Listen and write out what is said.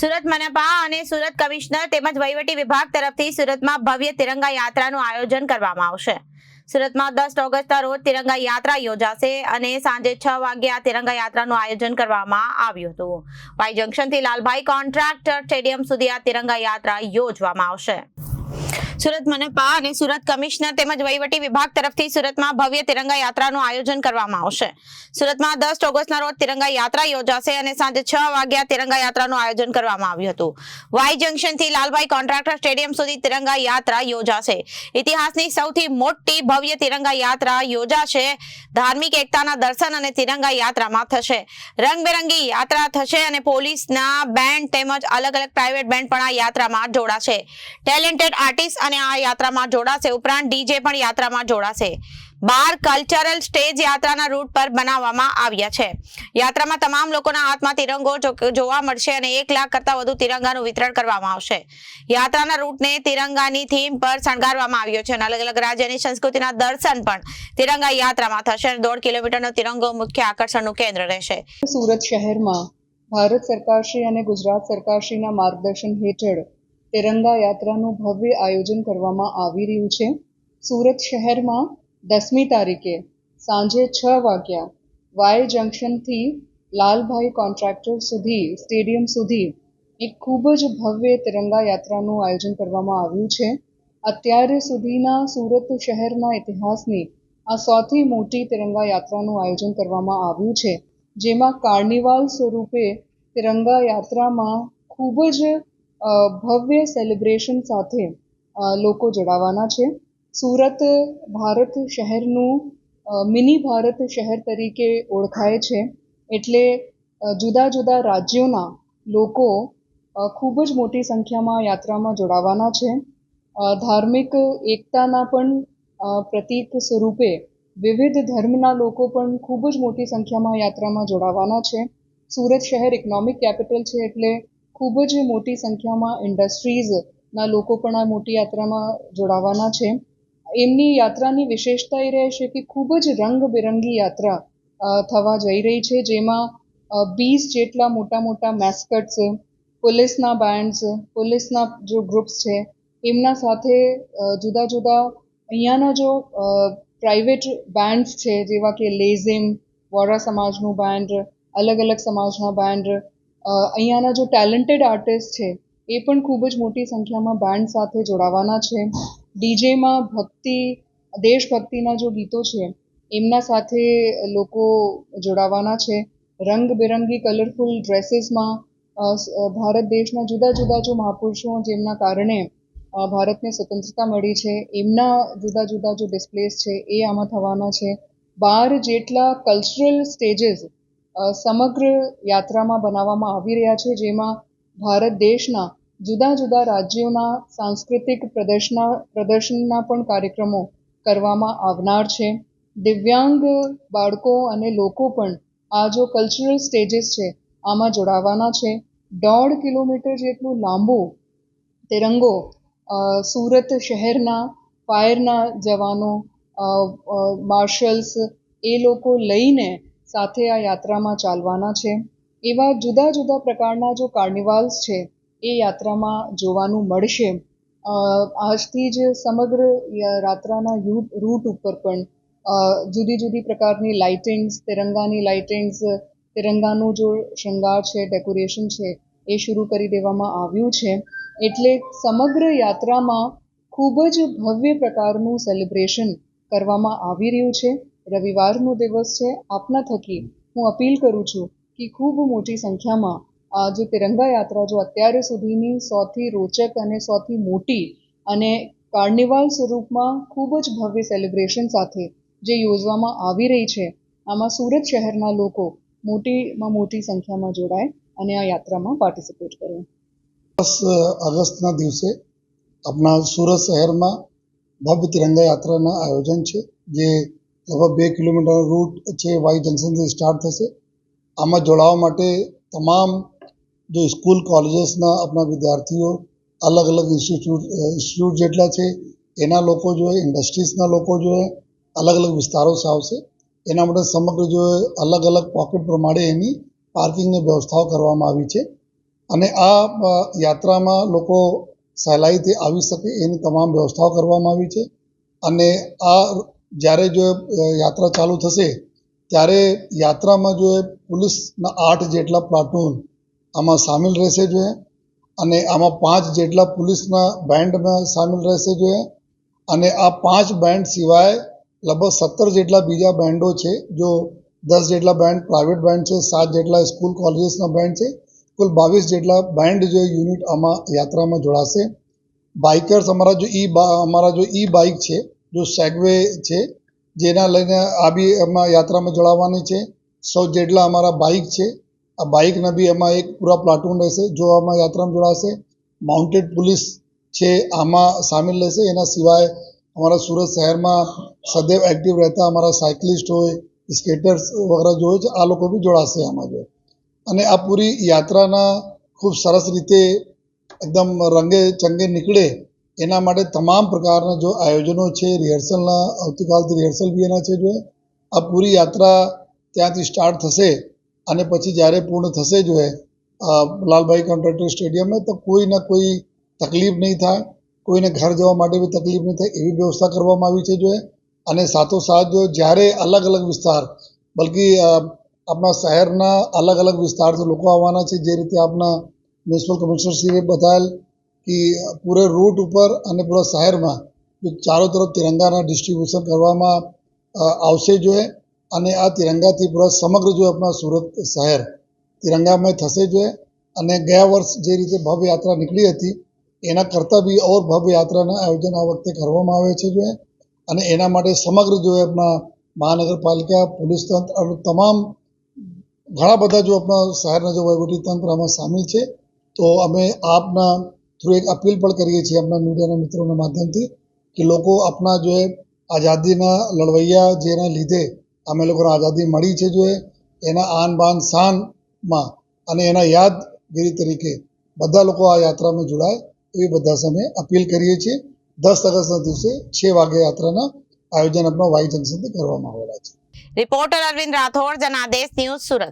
સુરત મનપા અને સુરત કમિશનર તેમજ વહીવટી વિભાગ તરફથી સુરતમાં ભવ્ય તિરંગા યાત્રાનું આયોજન કરવામાં આવશે. સુરતમાં દસ ઓગસ્ટના રોજ તિરંગા યાત્રા યોજાશે અને સાંજે છ વાગે આ તિરંગા યાત્રાનું આયોજન કરવામાં આવ્યું હતું. વાય જંકશનથી લાલભાઈ કોન્ટ્રાક્ટર સ્ટેડિયમ સુધી આ તિરંગા યાત્રા યોજવામાં આવશે. સુરત મનપા અને સુરત કમિશનર તેમજ વહીવટી વિભાગ તરફથી સુરતમાં ભવ્ય તિરંગા યાત્રાનું આયોજન કરવામાં આવશે. સુરતમાં દસ ઓગસ્ટના રોજ તિરંગા યાત્રા યોજાશે અને સાંજે છ વાગ્યા તિરંગા યાત્રાનું આયોજન કરવામાં આવ્યું હતું. વાય જંકશનથી લાલભાઈ કોન્ટ્રાક્ટર સ્ટેડિયમ સુધી તિરંગા યાત્રા યોજાશે. ઇતિહાસની સૌથી મોટી ભવ્ય તિરંગા યાત્રા યોજાશે. ધાર્મિક એકતાના દર્શન અને તિરંગા યાત્રામાં થશે. રંગબેરંગી યાત્રા થશે અને પોલીસના બેન્ડ તેમજ અલગ અલગ પ્રાઇવેટ બેન્ડ પણ આ યાત્રામાં જોડાશે. ટેલેન્ટેડ આર્ટિસ્ટ અને આ યાત્રામાં જોડાશે. ઉપરાંત ડીજે પણ યાત્રામાં જોડાશે. બાર કલ્ચરલ સ્ટેજ યાત્રાના રૂટ પર બનાવવામાં આવ્યા છે. યાત્રામાં તમામ લોકોના હાથમાં તિરંગો જોવા મળશે અને એક લાખ કરતા વધુ તિરંગાનું વિતરણ કરવામાં આવશે. યાત્રાના રૂટને તિરંગાની થીમ પર શણગારવામાં આવ્યો છે અને અલગ અલગ રાજ્યની સંસ્કૃતિના દર્શન પણ તિરંગા યાત્રામાં થશે અને દોઢ કિલોમીટરનો તિરંગો મુખ્ય આકર્ષણનું કેન્દ્ર રહેશે. સુરત શહેરમાં ભારત સરકારશ્રી અને ગુજરાત સરકારશ્રીના માર્ગદર્શન હેઠળ તિરંગા યાત્રાનું ભવ્ય આયોજન કરવામાં આવી રહ્યું છે. સુરત શહેરમાં દસમી તારીખે સાંજે છ વાગ્યા વાય જંકશનથી લાલભાઈ કોન્ટ્રાક્ટર સુધી, સ્ટેડિયમ સુધી એક ખૂબ જ ભવ્ય તિરંગા યાત્રાનું આયોજન કરવામાં આવ્યું છે. અત્યાર સુધીના સુરત શહેરના ઇતિહાસની આ સૌથી મોટી તિરંગા યાત્રાનું આયોજન કરવામાં આવ્યું છે. જેમાં કાર્નિવાલ સ્વરૂપે તિરંગા યાત્રામાં ખૂબ જ ભવ્ય સેલિબ્રેશન સાથે લોકો જોડાવાના છે. સુરત ભારત શહેરનું મિની ભારત શહેર તરીકે ઓળખાય છે. એટલે જુદા જુદા રાજ્યોના લોકો ખૂબ જ મોટી સંખ્યામાં યાત્રામાં જોડાવાના છે. ધાર્મિક એકતાના પણ પ્રતીક સ્વરૂપે વિવિધ ધર્મના લોકો પણ ખૂબ જ મોટી સંખ્યામાં યાત્રામાં જોડાવાના છે. સુરત શહેર ઇકોનોમિક કેપિટલ છે એટલે ખૂબ જ મોટી સંખ્યામાં ઇન્ડસ્ટ્રીઝના લોકો પણ આ મોટી યાત્રામાં જોડાવાના છે. એમની યાત્રાની વિશેષતા એ રહેશે કે ખૂબ જ રંગબેરંગી યાત્રા થવા જઈ રહી છે. જેમાં વીસ જેટલા મોટા મોટા મેસ્કટ્સ પોલીસના બેન્ડ્સ પોલીસના જો ગ્રુપ્સ છે, એમના સાથે જુદા જુદા અહીંયાના જો પ્રાઇવેટ બેન્ડ્સ છે, જેવા કે લેઝિમ વોરા સમાજનું બેન્ડ અલગ અલગ સમાજના બેન્ડ અહીંયાના જો ટેલેન્ટેડ આર્ટિસ્ટ છે, એ પણ ખૂબ જ મોટી સંખ્યામાં બેન્ડ સાથે જોડાવાના છે. ડીજેમાં ભક્તિ, દેશભક્તિના જો ગીતો છે, એમના સાથે લોકો જોડાવાના છે. રંગબેરંગી કલરફુલ ડ્રેસીસમાં ભારત દેશના જુદા જુદા જો મહાપુરુષો જેમના કારણે ભારતને સ્વતંત્રતા મળી છે, એમના જુદા જુદા જો ડિસ્પ્લેસ છે, એ આમાં થવાના છે. બાર જેટલા કલ્ચરલ સ્ટેજીસ સમગ્ર યાત્રામાં બનાવવામાં આવી રહ્યા છે, જેમાં ભારત દેશના જુદા જુદા રાજ્યોના સાંસ્કૃતિક પ્રદર્શના, પ્રદર્શનના પણ કાર્યક્રમો કરવામાં આવનાર છે. દિવ્યાંગ બાળકો અને લોકો પણ આ જો કલ્ચરલ સ્ટેજીસ છે, આમાં જોડાવાના છે. દોઢ કિલોમીટર જેટલું લાંબુ તિરંગો સુરત શહેરના ફાયરના જવાનો માર્શલ્સ એ લોકો લઈને સાથે આ યાત્રામાં ચાલવાના છે. એવા જુદા જુદા પ્રકારના જો કાર્નિવાલ્સ છે, એ યાત્રામાં જોવાનું મળશે. આજથી જ સમગ્ર યાત્રાના રૂટ ઉપર પણ જુદી જુદી પ્રકારની લાઇટિંગ્સ, તિરંગાની લાઇટિંગ્સ, તિરંગાનું જો શૃંગાર છે, ડેકોરેશન છે, એ શરૂ કરી દેવામાં આવ્યું છે. એટલે સમગ્ર યાત્રામાં ખૂબ જ ભવ્ય પ્રકારનું સેલિબ્રેશન કરવામાં આવી રહ્યું છે. રવિવારનો દિવસ છે. આપના થકી હું અપીલ કરું છું કે ખૂબ મોટી સંખ્યામાં આ જે તિરંગા યાત્રા જો અત્યાર સુધીની સૌથી રોચક અને સૌથી મોટી અને કાર્નિવાલ સ્વરૂપમાં ખૂબ જ ભવ્ય સેલિબ્રેશન સાથે જે યોજવામાં આવી રહી છે, આમાં સુરત શહેરના લોકો મોટીમાં મોટી સંખ્યામાં જોડાય અને આ યાત્રામાં પાર્ટિસિપેટ કરે. દસ ઓગસ્ટના દિવસે આપણા સુરત શહેરમાં ભવ્ય તિરંગા યાત્રાના આયોજન છે, જે લગભગ બે કિલોમીટર રૂટ છે વાય જંકશનથી સ્ટાર્ટ થશે. આમાં જોડાવા માટે તમામ જે સ્કૂલ કોલેજીસના આપણા વિદ્યાર્થીઓ, અલગ અલગ ઇન્સ્ટિટ્યૂટ ઇન્સ્ટિટ્યૂટ જેટલા છે, એના લોકો જોઈએ ઇન્ડસ્ટ્રીઝના લોકો જોઈએ અલગ અલગ વિસ્તારોથી આવશે. એના માટે સમગ્ર જો અલગ અલગ પોકેટ પ્રમાણે એની પાર્કિંગની વ્યવસ્થાઓ કરવામાં આવી છે. અને આ યાત્રામાં લોકો સહેલાઈથી આવી શકે એની તમામ વ્યવસ્થાઓ કરવામાં આવી છે. અને આ જ્યારે જો યાત્રા ચાલુ થશે, ત્યારે યાત્રામાં જો પોલીસના આઠ જેટલા પ્લાટૂન આમાં સામેલ રહેશે જોઈએ અને આમાં પાંચ જેટલા પોલીસના બેન્ડમાં સામેલ રહેશે જોઈએ અને આ પાંચ બેન્ડ સિવાય લગભગ સત્તર જેટલા બીજા બેન્ડો છે, જો દસ જેટલા બેન્ડ પ્રાઇવેટ બેન્ડ છે, સાત જેટલા સ્કૂલ કોલેજીસના બેન્ડ છે, કુલ બાવીસ જેટલા બેન્ડ જે યુનિટ આમાં યાત્રામાં જોડાશે. બાઇકર્સ, અમારા જો ઈ અમારા જો ઈ બાઇક છે જો સેગવે છે, જેના લઈને આ બી એમાં યાત્રામાં જોડાવાની છે. સો જેટલા અમારા બાઇક છે, આ બાઇકના બી એમાં એક પૂરા પ્લાટૂન રહેશે, જો આમાં યાત્રામાં જોડાશે. માઉન્ટેડ પોલીસ છે, આમાં સામેલ રહેશે. એના સિવાય અમારા સુરત શહેરમાં સદૈવ એક્ટિવ રહેતા અમારા સાયકલિસ્ટ હોય સ્કેટર્સ વગેરે જો હોય છે, આ લોકો બી જોડાશે આમાં જો. અને આ પૂરી યાત્રાના ખૂબ સરસ રીતે એકદમ રંગે ચંગે નીકળે એના માટે તમામ પ્રકારના જો આયોજનો છે રિહર્સલના આવતીકાલથી રિહર્સલ બી એના છે જો આ પૂરી યાત્રા ત્યાંથી સ્ટાર્ટ થશે અને પછી જ્યારે પૂર્ણ થશે જો લાલભાઈ કોન્ટ્રાક્ટર સ્ટેડિયમે તો કોઈને કોઈ તકલીફ નહીં થાય. કોઈને ઘર જવા માટે બી તકલીફ નહીં થાય એવી વ્યવસ્થા કરવામાં આવી છે જો અને સાથોસાથ જો જ્યારે અલગ અલગ વિસ્તાર, બલકી આપણા શહેરના અલગ અલગ વિસ્તારથી લોકો આવવાના છે, જે રીતે આપણા મ્યુનિસિપલ કમિશનરશ્રીએ બતાવેલ કે પૂરે રૂટ ઉપર અને પૂરા શહેરમાં ચારો તરફ તિરંગાના ડિસ્ટ્રીબ્યુશન કરવામાં આવશે જોઈએ અને આ તિરંગાથી પૂરા સમગ્ર જો આપણા સુરત શહેર તિરંગામય થશે જોઈએ અને ગયા વર્ષ જે રીતે ભવ્ય યાત્રા નીકળી હતી, એના કરતાં બી ઓર ભવ્ય યાત્રાના આયોજન આ વખતે કરવામાં આવે છે જોઈએ અને એના માટે સમગ્ર જોએ આપણા મહાનગરપાલિકા, પોલીસ તંત્ર અને તમામ ઘણા બધા જો આપણા શહેરના જો વહીવટી તંત્ર આમાં સામેલ છે, તો અમે આપના થ્રુ એક અપીલ પણ કરીએ છીએ આપણા મીડિયાના મિત્રોના માધ્યમથી કે લોકો આપણા જો આઝાદીના લડવૈયા જેના લીધે અમે લોકોને આઝાદી મળી છે જો એના આન બાન શાનમાં અને એના યાદગીરી તરીકે બધા લોકો આ યાત્રામાં જોડાય એવી બધા સામે અપીલ કરીએ છીએ. દસ ઓગસ્ટના દિવસે છ વાગે યાત્રાના આયોજન આપણા વાઈ જંકશનથી કરવામાં આવેલા છે. Reporter Arvind Rathod, Janadesh news Surat.